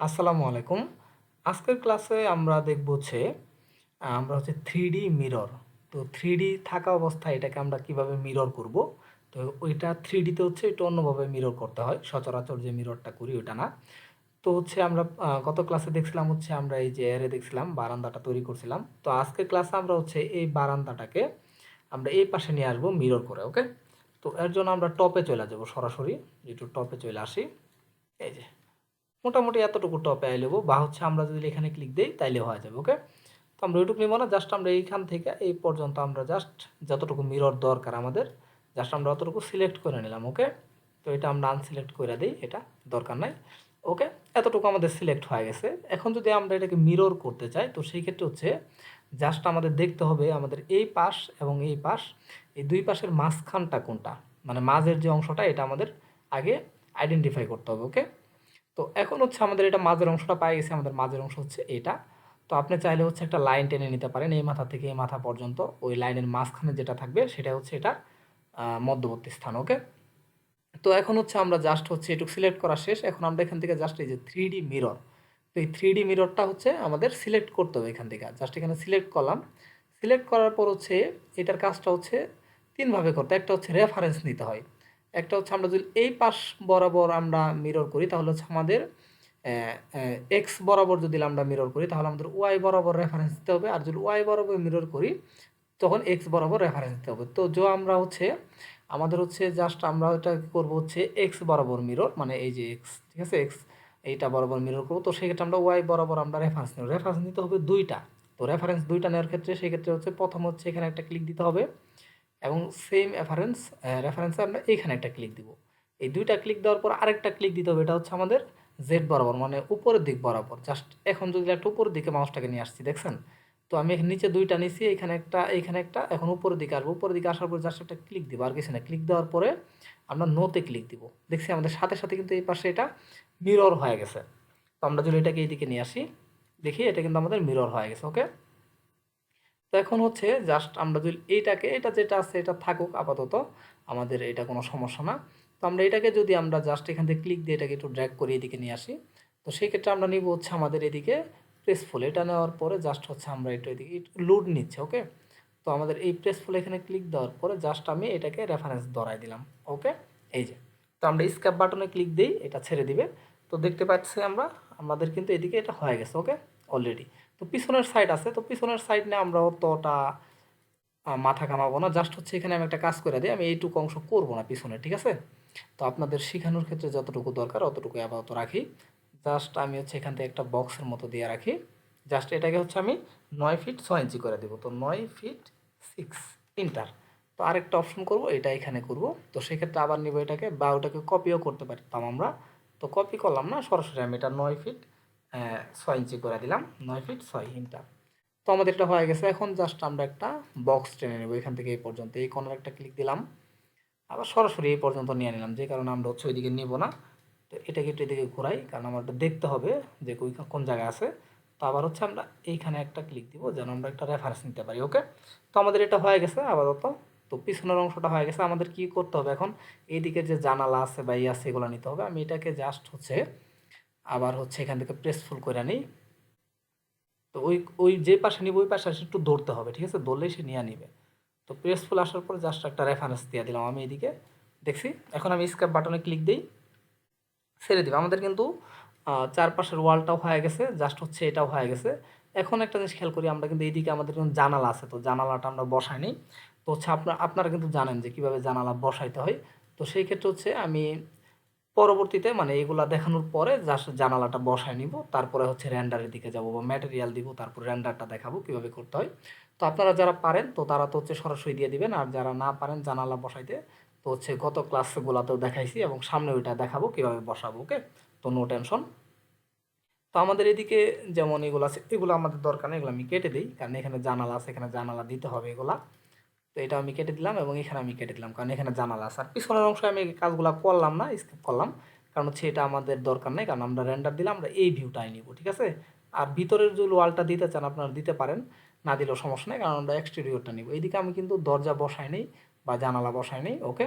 আসসালামু আলাইকুম। আজকের ক্লাসে আমরা দেখব হচ্ছে আমরা হচ্ছে থ্রি মিরর তো থ্রি থাকা অবস্থায় এটাকে আমরা কীভাবে মিরর করব? তো ওইটা থ্রি ডিতে হচ্ছে একটু অন্যভাবে মিরর করতে হয়। সচরাচর যে মিররটা করি ওইটা না। তো হচ্ছে আমরা গত ক্লাসে দেখছিলাম হচ্ছে আমরা এই যে এরে দেখছিলাম, বারান্দাটা তৈরি করছিলাম। তো আজকের ক্লাসে আমরা হচ্ছে এই বারান্দাটাকে আমরা এই পাশে নিয়ে আসব মিরর করে ওকে তো এর জন্য আমরা টপে চলে যাব সরাসরি। একটু টপে চলে আসি। এই যে। মোটামুটি এতটুকু টপে আই নেব বা হচ্ছে আমরা যদি এখানে ক্লিক দিই তাইলে হয়ে যাবে ওকে তো আমরা ওইটুকু নিব না জাস্ট আমরা এইখান থেকে এই পর্যন্ত আমরা জাস্ট যতটুকু মিরর দরকার আমাদের জাস্ট আমরা অতটুকু সিলেক্ট করে নিলাম ওকে তো এটা আমরা আনসিলেক্ট করে দিই, এটা দরকার নাই ওকে এতটুকু আমাদের সিলেক্ট হয়ে গেছে। এখন যদি আমরা এটাকে মিরর করতে চাই, তো সেই ক্ষেত্রে হচ্ছে জাস্ট আমাদের দেখতে হবে আমাদের এই পাশ এবং এই পাশ, এই দুই পাশের মাঝখানটা কোনটা? মানে মাঝের যে অংশটা, এটা আমাদের আগে আইডেন্টিফাই করতে হবে ওকে তো এখন হচ্ছে আমাদের এটা মাঝের অংশটা পাই গেছে, আমাদের মাঝের অংশ হচ্ছে এটা। তো আপনি চাইলে হচ্ছে একটা লাইন টেনে নিতে পারেন এই মাথা থেকে এই মাথা পর্যন্ত। ওই লাইনের মাঝখানে যেটা থাকবে সেটা হচ্ছে এটা মধ্যবর্তী স্থান, ওকে? তো এখন হচ্ছে আমরা জাস্ট হচ্ছে এটুকু সিলেক্ট করা শেষ। এখন আমরা এখান থেকে জাস্ট এই যে থ্রি ডি মিরর তো এই থ্রি ডি মিররটা হচ্ছে আমাদের সিলেক্ট করতে হবে এখান থেকে। জাস্ট এখানে সিলেক্ট করলাম। সিলেক্ট করার পর হচ্ছে এটার কাজটা হচ্ছে তিনভাবে করতে একটা হচ্ছে রেফারেন্স নিতে হয়। একটা হচ্ছে আমরা যদি এই পাশ বরাবর আমরা মিরর করি, তাহলে হচ্ছে আমাদের এক্স বরাবর যদি আমরা মিরর করি, তাহলে আমাদের ওয়াই বরাবর রেফারেন্স দিতে হবে। আর যদি ওয়াই বরাবর মিরর করি, তখন এক্স বরাবর রেফারেন্স দিতে হবে। তো যে আমরা হচ্ছে, আমাদের হচ্ছে জাস্ট আমরা ওটা করব হচ্ছে এক্স বরাবর মিরর মানে এই যে এক্স ঠিক আছে? এক্স এইটা বরাবর মিরর করব। তো সেক্ষেত্রে আমরা ওয়াই বরাবর আমরা রেফারেন্স নেব। রেফারেন্স নিতে হবে দুইটা। তো রেফারেন্স দুইটা নেওয়ার ক্ষেত্রে, সেক্ষেত্রে হচ্ছে প্রথম হচ্ছে এখানে একটা ক্লিক দিতে হবে। এবং সেম রেফারেন্স রেফারেন্সে আমরা এইখানে একটা ক্লিক দিব। এই দুইটা ক্লিক দেওয়ার পর আরেকটা ক্লিক দিতে হবে, এটা হচ্ছে আমাদের জেড বরাবর মানে উপরের দিক বরাবর। জাস্ট এখন যদি একটা উপরের দিকে মাউসটাকে নিয়ে আসছি, দেখছেন? তো আমি এখানে নিচে দুইটা নিছি, এখানে একটা এইখানে একটা, এখন উপরের দিকে আসব। উপরের দিকে আসার পর জাস্ট একটা ক্লিক দিব, আর কিছু না। ক্লিক দেওয়ার পরে আমরা নোতে ক্লিক দিব। দেখছি আমাদের সাথে সাথে কিন্তু এই পাশে এটা মিরর হয়ে গেছে। তো আমরা যদি এটাকে এইদিকে নিয়ে আসি, দেখি এটা কিন্তু আমাদের মিরর হয়ে গেছে ওকে তো এখন হচ্ছে জাস্ট আমরা যদি এইটাকে, এটা যেটা আছে এটা থাকুক আপাতত, আমাদের এটা কোনো সমস্যা না। তো আমরা এটাকে যদি আমরা জাস্ট এখান থেকে ক্লিক দিয়ে এটাকে একটু ড্র্যাগ করে এদিকে নিয়ে আসি, তো সেই ক্ষেত্রে আমরা নিব হচ্ছে আমাদের এদিকে প্রেসফুল এটা নেওয়ার পরে জাস্ট হচ্ছে আমরা একটু এদিকে লুড নিচ্ছে ওকে তো আমাদের এই প্রেসফুল এখানে ক্লিক দেওয়ার পরে জাস্ট আমি এটাকে রেফারেন্স ধরাই দিলাম ওকে এই যে, তো আমরা স্ক্যাপ বাটনে ক্লিক দিই এটা ছেড়ে দিবে। তো দেখতে পাচ্ছি আমরা, আমাদের কিন্তু এদিকে এটা হয়ে গেছে ওকে অলরেডি তো পিছনের সাইড আছে, তো পিছনের সাইড নিয়ে আমরা অতটা মাথা কামাবো না। জাস্ট হচ্ছে এখানে আমি একটা কাজ করে দিই, আমি এইটুকু অংশ করব না পিছনে, ঠিক আছে? তো আপনাদের শেখানোর ক্ষেত্রে যতটুকু দরকার অতটুকু আপাতত রাখি। জাস্ট আমি হচ্ছে এখান থেকে একটা বক্সের মতো দিয়ে রাখি। জাস্ট এটাকে হচ্ছে আমি নয় ফিট ছয় ইঞ্চি করে দেবো। তো নয় ফিট সিক্স ইন্টার তো আরেকটা অপশন করব, এটা এখানে করব। তো সেক্ষেত্রে আবার নিব এটাকে, বা ওটাকে কপিও করতে পারতাম আমরা। তো কপি করলাম না, সরাসরি আমি এটা নয় ফিট ছয় ইঞ্চি করে দিলাম, নয় ফিট ছয় ইন্টার তো আমাদের এটা হয়ে গেছে, এখন জাস্ট আমরা একটা বক্স টেনে নেব এখান থেকে এই পর্যন্ত। এই কর্নার একটা ক্লিক দিলাম, আবার সরাসরি এই পর্যন্ত নিয়ে নিলাম, যে কারণে আমরা হচ্ছে ওইদিকে নিব না। তো এটাকে একটু এদিকে ঘোরাই, কারণ আমার দেখতে হবে যে কোন জায়গায় আছে। তো আবার হচ্ছে আমরা এইখানে একটা ক্লিক দিব, যেন আমরা একটা রেফারেন্স নিতে পারি ওকে তো আমাদের এটা হয়ে গেছে আপাতত। তো পিছনের অংশটা হয়ে গেছে, আমাদের কি করতে হবে এখন? এইদিকে যে জানালা আছে বা ইয়ে আছে, এগুলো নিতে হবে। আমি এটাকে জাস্ট হচ্ছে আবার হচ্ছে এখান থেকে প্রেসফুল করে নিই। তো ওই ওই যে পাশে নিব, ওই পাশে একটু দৌড়তে হবে, ঠিক আছে? দৌড়লেই সে নিয়ে নিবে। তো প্রেসফুল আসার পর জাস্ট একটা রেফারেন্স দিয়ে দিলাম আমি এদিকে। দেখছি? এখন আমি স্ক্যাপ বাটনে ক্লিক দিই। ছেড়ে দিব। আমাদের কিন্তু চারপাশের ওয়ালটাও হয়ে গেছে জাস্ট হচ্ছে এটাও হয়ে গেছে। এখন একটা জিনিস খেয়াল করি, আমরা কিন্তু এইদিকে আমাদের কিন্তু জানালা আছে, তো জানালাটা আমরা বসাই নিই। তো হচ্ছে আপনার, আপনারা কিন্তু জানেন যে কীভাবে জানালা বসাইতে হয়। তো সেই ক্ষেত্রে হচ্ছে আমি পরবর্তীতে মানে এগুলা দেখানোর পরে জাস্ট জানালাটা বসায় নিব, তারপরে হচ্ছে র্যান্ডারের দিকে যাব বা ম্যাটেরিয়াল দিব, তারপর র্যান্ডারটা দেখাবো কীভাবে করতে হয়। তো আপনারা যারা পারেন, তো তারা তো হচ্ছে সরাসরি দিয়ে দিবেন, আর যারা না পারেন জানালা বসাইতে, তো হচ্ছে গত ক্লাসগুলোতেও দেখাইছি এবং সামনে ওইটা দেখাবো কীভাবে বসাবো ওকে তো নো টেনশন তো আমাদের এদিকে যেমন এগুলো আছে, এগুলো আমাদের দরকার নেই, এগুলো আমি কেটে দিই, কারণ এখানে জানালা আছে, এখানে জানালা দিতে হবে এগুলা। তো এটা আমি কেটে দিলাম এবং এখানে আমি কেটে দিলাম। কারণ এখানে জানালা আছে। আর পিছনের অংশে আমি কাজগুলো করলাম না স্কিপ করলাম। কারণ হচ্ছে এটা আমাদের দরকার নেই, কারণ আমরা রেন্ডার দিলাম, আমরা এই ভিউটাই নিব, ঠিক আছে? আর ভিতরের যে ওয়ালটা দিতে চান আপনারা দিতে পারেন, না দিলেও সমস্যা নেই, কারণ আমরা এক্সটেরিয়রটা নিব। এইদিকে আমি কিন্তু দরজা বসাই নেই বা জানালা বসাই নেই, ওকে?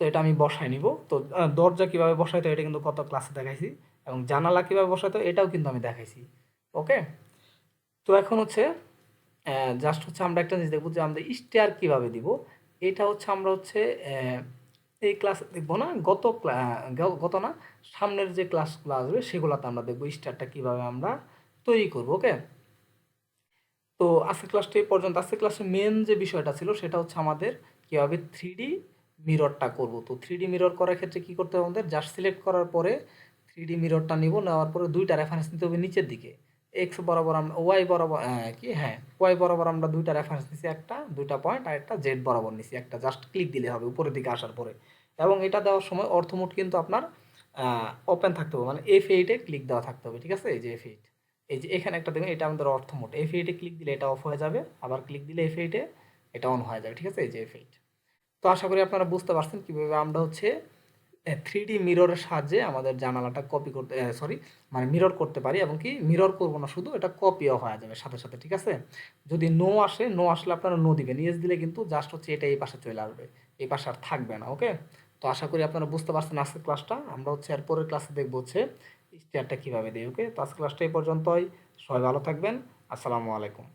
তো এটা আমি বসাই নিব। তো দরজা কীভাবে বসাইতে এটা কিন্তু কত ক্লাসে দেখাইছি এবং জানালা কীভাবে হয় এটাও কিন্তু আমি দেখাইছি, ওকে? তো এখন হচ্ছে জাস্ট হচ্ছে আমরা একটা জিনিস দেখব যে আমরা স্টেয়ার কীভাবে দিব? এটা হচ্ছে আমরা হচ্ছে এই ক্লাস দেখব না, গত গত না, সামনের যে ক্লাসগুলো আসবে সেগুলোতে আমরা দেখব স্টারটা কীভাবে আমরা তৈরি করব ওকে তো আজকে ক্লাসটা এই পর্যন্ত। আজকে ক্লাসের মেন যে বিষয়টা ছিল সেটা হচ্ছে আমাদের কীভাবে থ্রি মিররটা করব। তো থ্রি মিরর করার ক্ষেত্রে কী করতে হবে আমাদের? জাস্ট সিলেক্ট করার পরে থ্রি মিররটা নিব, নেওয়ার পরে দুইটা রেফারেন্স নিতে হবে নিচের দিকে। এক্স বরাবর আমরা ওয়াই বরাবর কি? হ্যাঁ ওয়াই বরাবর আমরা দুইটা রেফারেন্স নিছি একটা, দুইটা পয়েন্ট আর একটা জেড বরাবর নিছি একটা জাস্ট ক্লিক দিলে হবে উপরের দিকে আসার পরে। এবং এটা দেওয়ার সময় অর্থমোট কিন্তু আপনার ওপেন থাকতে হবে মানে এফ এইটে ক্লিক দেওয়া থাকতে হবে, ঠিক আছে? এই যে এফ এইট এই যে এখানে একটা দেখুন, এটা আমাদের অর্থ মোট। এফ এইটে ক্লিক দিলে এটা অফ হয়ে যাবে, আবার ক্লিক দিলে এফ এইটে এটা অন হয়ে যাবে, ঠিক আছে? এই যে এফ এইট তো আশা করি আপনারা বুঝতে পারছেন কীভাবে আমরা হচ্ছে থ্রি ডি মিররের সাহায্যে আমাদের জানালাটা কপি করতে সরি মানে মিরর করতে পারি এবং কি মিরর করব না, শুধু এটা কপিও হয়ে যাবে সাথে সাথে, ঠিক আছে? যদি নো আসে নো আসলে আপনারা নো দিবেন ইয়েস দিলে কিন্তু জাস্ট হচ্ছে এটা এই পাশে চলে আসবে, এই পাশে আর থাকবে না ওকে তো আশা করি আপনারা বুঝতে পারছেন আজকের ক্লাসটা আমরা হচ্ছে এর পরের ক্লাসে দেখব হচ্ছে স্টেয়ারটা কীভাবে দিই ওকে তো আজকের ক্লাসটা এই পর্যন্তই, সবাই ভালো থাকবেন, আসসালামু আলাইকুম।